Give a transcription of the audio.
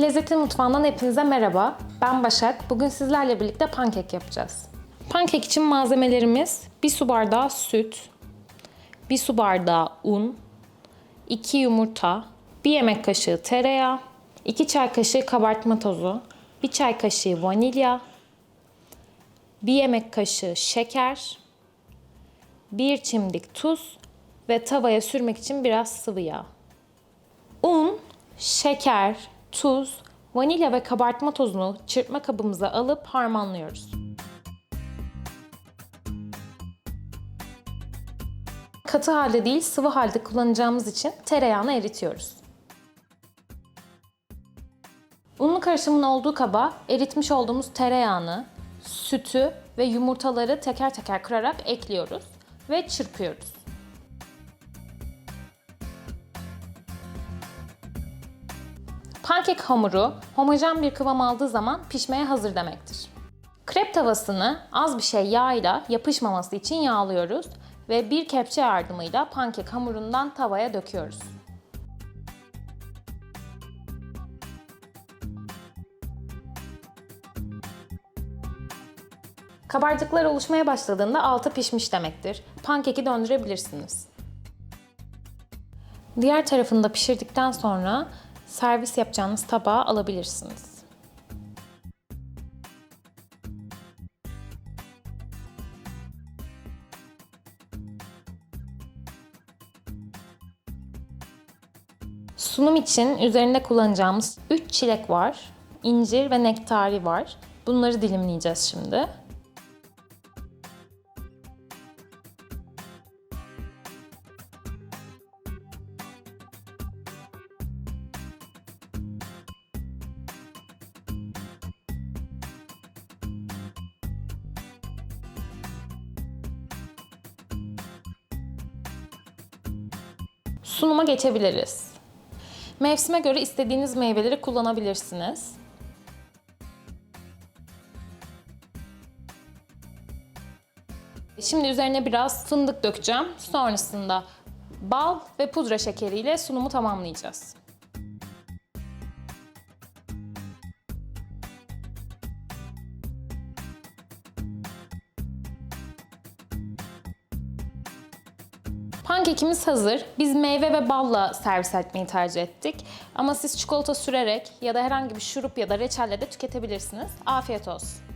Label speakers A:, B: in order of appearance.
A: Lezzetin Mutfağı'ndan hepinize merhaba. Ben Başak. Bugün sizlerle birlikte pankek yapacağız. Pankek için malzemelerimiz 1 su bardağı süt, 1 su bardağı un, 2 yumurta, 1 yemek kaşığı tereyağı, 2 çay kaşığı kabartma tozu, 1 çay kaşığı vanilya, 1 yemek kaşığı şeker, 1 çimdik tuz ve tavaya sürmek için biraz sıvı yağ. Un, şeker, tuz, vanilya ve kabartma tozunu çırpma kabımıza alıp harmanlıyoruz. Katı halde değil sıvı halde kullanacağımız için tereyağını eritiyoruz. Unlu karışımın olduğu kaba eritmiş olduğumuz tereyağını, sütü ve yumurtaları teker teker kırarak ekliyoruz ve çırpıyoruz. Pankek hamuru homojen bir kıvam aldığı zaman pişmeye hazır demektir. Krep tavasını az bir şey yağ yapışmaması için yağlıyoruz ve bir kepçe yardımıyla pankek hamurundan tavaya döküyoruz. Kabarcıklar oluşmaya başladığında altı pişmiş demektir. Pankeki döndürebilirsiniz. Diğer tarafını da pişirdikten sonra servis yapacağınız tabağa alabilirsiniz. Sunum için üzerinde kullanacağımız 3 çilek var. incir ve nektari var. Bunları dilimleyeceğiz şimdi. Sunuma geçebiliriz. Mevsime göre istediğiniz meyveleri kullanabilirsiniz. Şimdi üzerine biraz fındık dökeceğim. Sonrasında bal ve pudra şekeriyle sunumu tamamlayacağız. Pankekimiz hazır. Biz meyve ve balla servis etmeyi tercih ettik. Ama siz çikolata sürerek ya da herhangi bir şurup ya da reçelle de tüketebilirsiniz. Afiyet olsun.